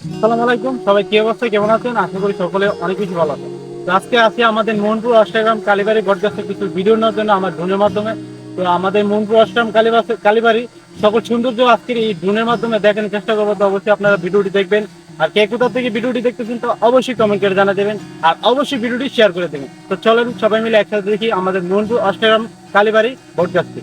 সালাম আলাইকুম, সবাই কি অবস্থা, কেমন আছেন? আশা করি সকলে অনেক কিছু ভালো আছেন। আজকে আসি আমাদের মোহনপুর অষ্টাগ্রাম কালীবাড়ি বটগাছে কিছু ভিডিও নেওয়ার জন্য আমার ড্রোনের মাধ্যমে। তো আমাদের মোহনপুর অষ্টগ্রাম কালীবাস কালীবাড়ি সকল সৌন্দর্য আজকের এই ড্রোনের মাধ্যমে দেখানোর চেষ্টা করব। তো অবশ্যই আপনারা ভিডিওটি দেখবেন। আর কে কোথা থেকে ভিডিওটি দেখতেছেন তো অবশ্যই কমেন্ট করে জানা দেবেন। আর অবশ্যই ভিডিওটি শেয়ার করে দেবেন। তো চলেন সবাই মিলে একসাথে দেখি আমাদের মোহনপুর অষ্টাগ্রাম কালীবাড়ি বটগাছটি।